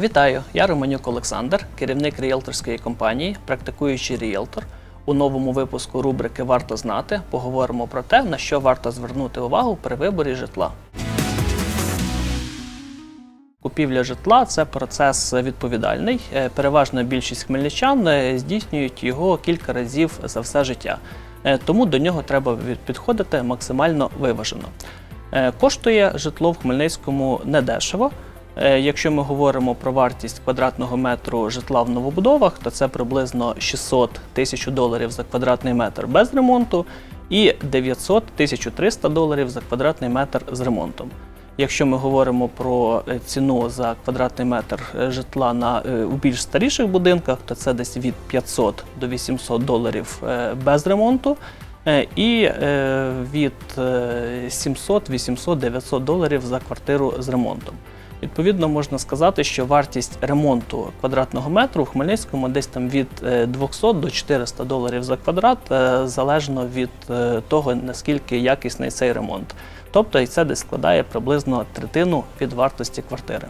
Вітаю, я Романюк Олександр, керівник ріелторської компанії, практикуючий ріелтор. У новому випуску рубрики Варто знати поговоримо про те, на що варто звернути увагу при виборі житла. Купівля житла це процес відповідальний. Е, Переважна більшість хмельничан е, здійснюють його кілька разів за все життя. Е, Тому до нього треба підходити максимально виважено. Коштує житло в Хмельницькому недешево. Е, Якщо ми говоримо про вартість квадратного метру житла в новобудовах, то це приблизно 600 тисяч доларів за квадратний метр без ремонту і 900 1300 доларів за квадратний метр з ремонтом. Якщо ми говоримо про е, ціну за квадратний метр е, житла на у більш старіших будинках, то це десь від 500 до 800 доларів без ремонту. І від е, 700, 800, 900 доларів за квартиру з ремонтом. Відповідно, можна сказати, що вартість ремонту квадратного метру в Хмельницькому десь там від е, 200 до 400 доларів за квадрат, е, залежно від е, того, наскільки якісний цей ремонт. Тобто і це десь складає приблизно третину від вартості квартири.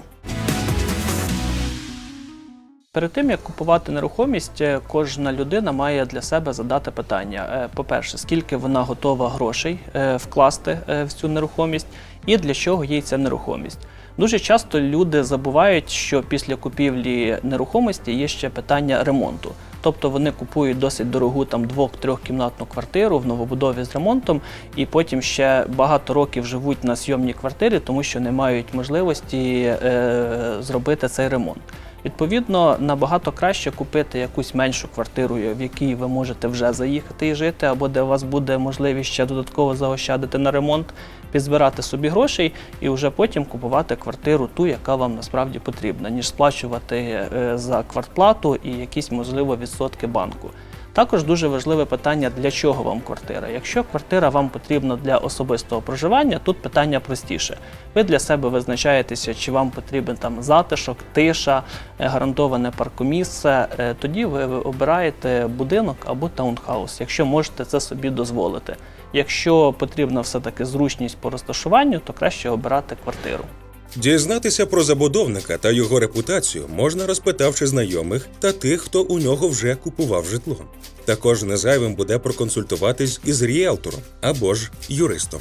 Перед тим як купувати нерухомість, е, кожна людина має для себе задати питання: Е, по-перше, скільки вона готова грошей е, вкласти в цю нерухомість, і для чого їй ця нерухомість. Дуже часто люди забувають, що після купівлі нерухомості є ще питання ремонту. Тобто вони купують досить дорогу там двох-трьохкімнатну квартиру в новобудові з ремонтом, і потім ще багато років живуть на сйомній квартирі, тому що не мають можливості е, зробити цей ремонт. Відповідно, набагато краще купити якусь меншу квартиру, в якій ви можете вже заїхати і жити, або де у вас буде можливість ще додатково заощадити на ремонт, підзбирати собі грошей і вже потім купувати квартиру, ту, яка вам насправді потрібна, ніж сплачувати е, за квартплату і якісь можливо відсотки банку. Також дуже важливе питання, для чого вам квартира. Якщо квартира вам потрібна для особистого проживання, тут питання простіше. Ви для себе визначаєтеся, чи вам потрібен там затишок, тиша, е, гарантоване паркомісце. Е, Тоді ви обираєте будинок або таунхаус, якщо можете це собі дозволити. Якщо потрібна все-таки зручність по розташуванню, то краще обирати квартиру. Дізнатися про забудовника та його репутацію можна розпитавши знайомих та тих, хто у нього вже купував житло. Також незайвим буде проконсультуватись із ріелтором або ж юристом.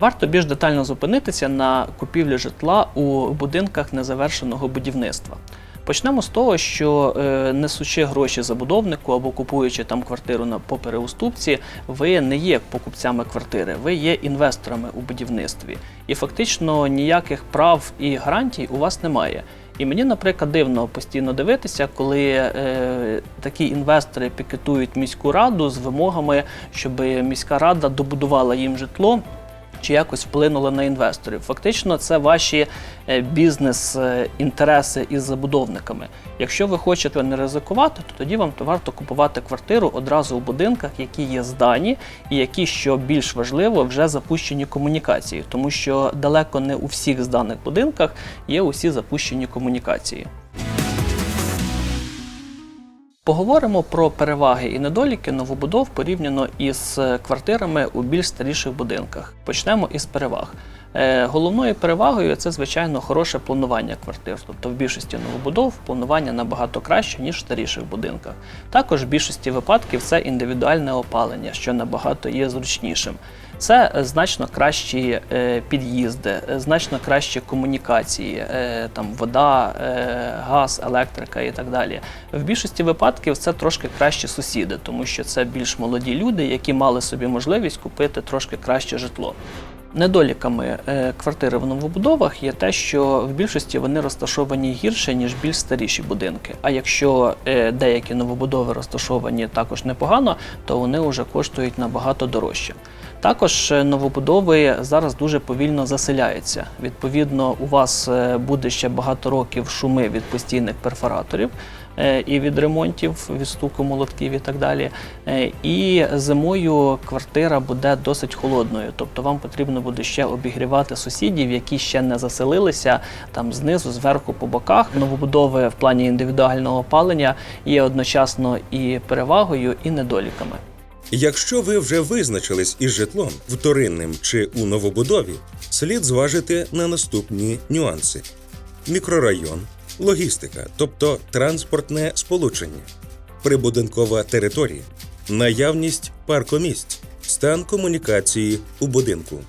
Варто більш детально зупинитися на купівлі житла у будинках незавершеного будівництва. Почнемо з того, що е, несучи гроші забудовнику або купуючи там квартиру на по переуступці, ви не є покупцями квартири, ви є інвесторами у будівництві. І фактично ніяких прав і гарантій у вас немає. І мені, наприклад, дивно постійно дивитися, коли е, такі інвестори пікетують міську раду з вимогами, щоб міська рада добудувала їм житло чи якось вплинули на інвесторів. Фактично, це ваші е, бізнес-інтереси із забудовниками. Якщо ви хочете не ризикувати, то тоді вам варто купувати квартиру одразу у будинках, які є здані, і які, що більш важливо, вже запущені комунікації, тому що далеко не у всіх зданих будинках є усі запущені комунікації. Поговоримо про переваги і недоліки новобудов порівняно із е, квартирами у більш старіших будинках. Почнемо із переваг. Е, Головною перевагою це, звичайно, хороше планування квартир. Тобто в більшості новобудов планування набагато краще, ніж в старіших будинках. Також в більшості випадків це індивідуальне опалення, що набагато є зручнішим. Це е, значно кращі е, під'їзди, значно кращі комунікації, там вода, газ, електрика і так далі. В більшості випадків це трошки кращі сусіди, тому що це більш молоді люди, які мали собі можливість купити трошки краще житло. Недоліками е, квартири в новобудовах є те, що в більшості вони розташовані гірше, ніж більш старіші будинки. А якщо е, деякі новобудови розташовані також непогано, то вони вже коштують набагато дорожче. Також е, новобудови зараз дуже повільно заселяються. Відповідно, у вас е, буде ще багато років шуми від постійних перфораторів е, і від ремонтів, від стуку молотків і так далі. І зимою квартира буде досить холодною, тобто вам потрібно буде ще обігрівати сусідів, які ще не заселилися там знизу, зверху, по боках. Новобудови в плані індивідуального опалення є одночасно і перевагою, і недоліками. Якщо ви вже визначились із житлом вторинним чи у новобудові, слід зважити на наступні нюанси. мікрорайон, логістика, тобто транспортне сполучення, прибудинкова територія, наявність паркомісць, стан комунікації у будинку.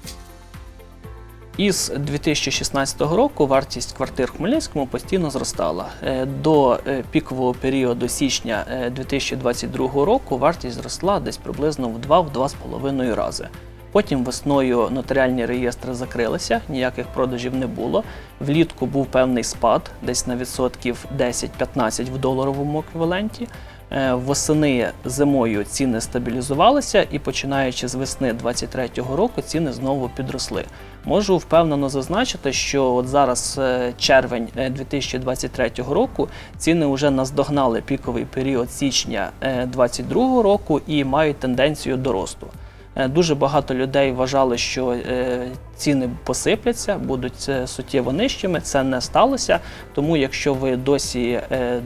Із 2016 року вартість квартир в Хмельницькому постійно зростала. Е, До е, пікового періоду січня е, 2022 року вартість зросла десь приблизно в 2-2,5 рази. Потім весною нотаріальні реєстри закрилися, ніяких продажів не було. Влітку був певний спад, десь на відсотків 10-15 в доларовому еквіваленті. Е, Восени зимою ціни стабілізувалися, і починаючи з весни 2023 року ціни знову підросли. Можу впевнено зазначити, що от зараз е, червень е, 2023 року ціни вже наздогнали піковий період січня 2022 року і мають тенденцію до росту. Е, Дуже багато людей вважали, що е, ціни посипляться, будуть е, суттєво нижчими. Це не сталося. Тому, якщо ви досі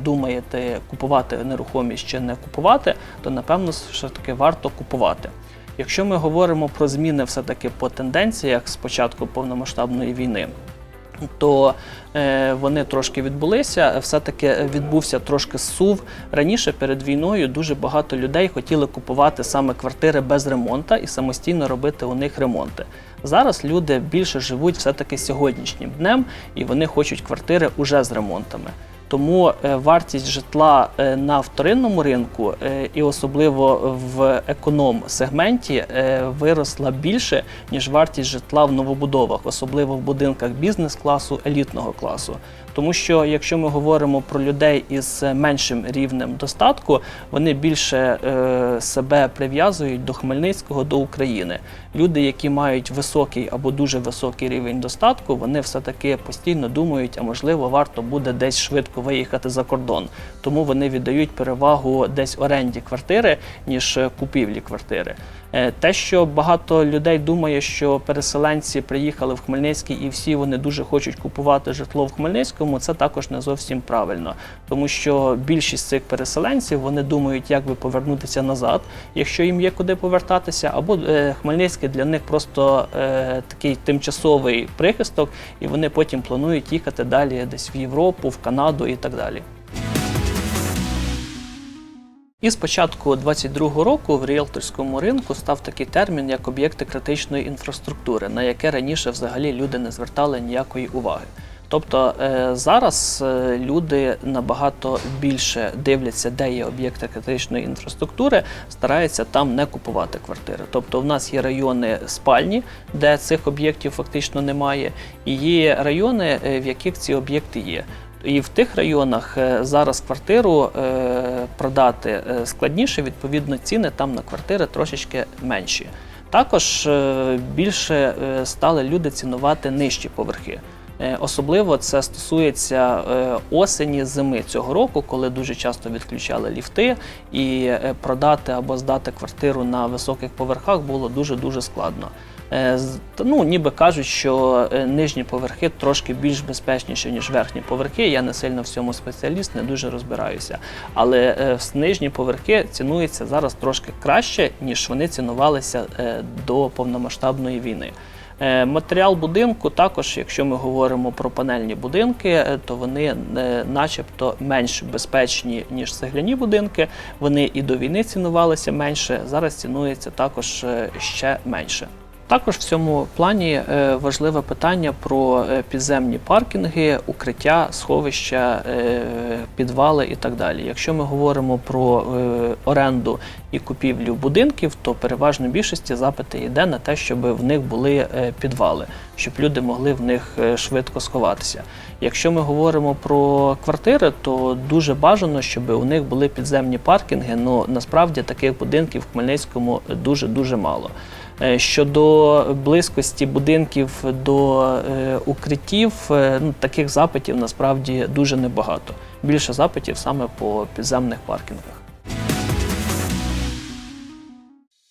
думаєте купувати нерухомість чи не купувати, то напевно все таки варто купувати. Якщо ми говоримо про зміни все-таки по тенденціях з початку повномасштабної війни, то е, вони трошки відбулися. Все-таки відбувся трошки сув. Раніше перед війною дуже багато людей хотіли купувати саме квартири без ремонту і самостійно робити у них ремонти. Зараз люди більше живуть все-таки сьогоднішнім днем, і вони хочуть квартири уже з ремонтами. Тому е, вартість житла е, на вторинному ринку е, і особливо в економ-сегменті виросла більше, ніж вартість житла в новобудовах, особливо в будинках бізнес-класу, елітного класу. Тому що якщо ми говоримо про людей із меншим рівнем достатку, вони більше себе прив'язують до Хмельницького, до України. Люди, які мають високий або дуже високий рівень достатку, вони все-таки постійно думають, а можливо, варто буде десь швидко виїхати за кордон. Тому вони віддають перевагу десь оренді квартири, ніж купівлі квартири. Е, Те, що багато людей думає, що переселенці приїхали в Хмельницький і всі вони дуже хочуть купувати житло в Хмельницькому, це також не зовсім правильно, тому що більшість цих переселенців вони думають, як би повернутися назад, якщо їм є куди повертатися, або е, Хмельницький для них просто е, такий тимчасовий прихисток, і вони потім планують їхати далі десь в Європу, в Канаду і так далі. І з початку 2022 року в ріелторському ринку став такий термін, як об'єкти критичної інфраструктури, на яке раніше взагалі люди не звертали ніякої уваги. Тобто е, зараз е, люди набагато більше дивляться, де є об'єкти критичної інфраструктури, стараються там не купувати квартири. Тобто, в нас є райони спальні, де цих об'єктів фактично немає, і є райони, е, в яких ці об'єкти є. І в тих районах е, зараз квартиру е, продати е, складніше, відповідно, ціни там на квартири трошечки менші. Також більше стали люди цінувати нижчі поверхи. Е, Особливо це стосується е, осені зими цього року, коли дуже часто відключали ліфти, і е, продати або здати квартиру на високих поверхах було дуже дуже складно. Ну, ніби кажуть, що нижні поверхи трошки більш безпечніші, ніж верхні поверхи. Я не сильно в цьому спеціаліст, не дуже розбираюся. Але нижні поверхи цінуються зараз трошки краще, ніж вони цінувалися до повномасштабної війни. Е, Матеріал будинку також, якщо ми говоримо про панельні будинки, е, то вони е, начебто менш безпечні, ніж цегляні будинки. Вони і до війни цінувалися менше, зараз цінується також ще менше. Також в цьому плані е, важливе питання про е, підземні паркінги, укриття, сховища, е, підвали і так далі. Якщо ми говоримо про оренду і купівлю будинків, то переважно більшості запити йде на те, щоб в них були підвали, щоб люди могли в них швидко сховатися. Якщо ми говоримо про квартири, то дуже бажано, щоб у них були підземні паркінги. Ну насправді таких будинків в Хмельницькому дуже дуже мало. Е, Щодо близькості будинків до е, укриттів, е, ну, таких запитів насправді дуже небагато. Більше запитів саме по підземних паркінгах.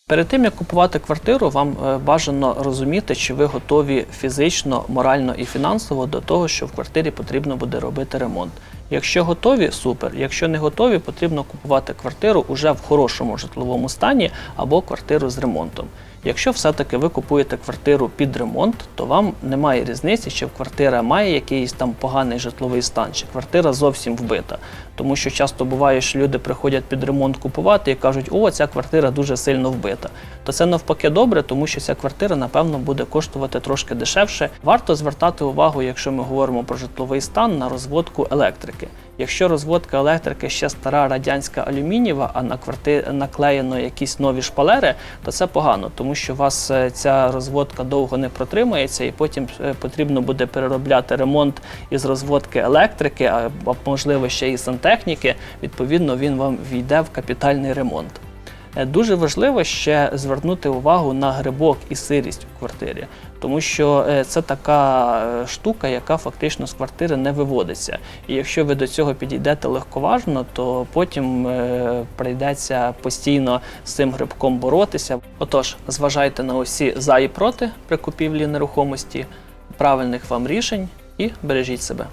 Перед тим як купувати квартиру, вам бажано розуміти, чи ви готові фізично, морально і фінансово до того, що в квартирі потрібно буде робити ремонт. Якщо готові, супер. Якщо не готові, потрібно купувати квартиру уже в хорошому житловому стані або квартиру з ремонтом. Якщо все-таки ви купуєте квартиру під ремонт, то вам немає різниці, чи квартира має якийсь там поганий житловий стан, чи квартира зовсім вбита. Тому що часто буває, що люди приходять під ремонт купувати і кажуть, о, ця квартира дуже сильно вбита. То це навпаки добре, тому що ця квартира, напевно, буде коштувати трошки дешевше. Варто звертати увагу, якщо ми говоримо про житловий стан, на розводку електрики. Якщо розводка електрики ще стара радянська алюмінієва, а на кварти... наклеєно якісь нові шпалери, то це погано, тому що у вас е, ця розводка довго не протримається, і потім е, потрібно буде переробляти ремонт із розводки електрики, а можливо ще і сантехніки. Відповідно, він вам війде в капітальний ремонт. Е, Дуже важливо ще звернути увагу на грибок і сирість у квартирі, тому що е, це така е, штука, яка фактично з квартири не виводиться. І якщо ви до цього підійдете легковажно, то потім е, прийдеться постійно з цим грибком боротися. Отож, зважайте на усі за і проти при купівлі нерухомості, правильних вам рішень і бережіть себе.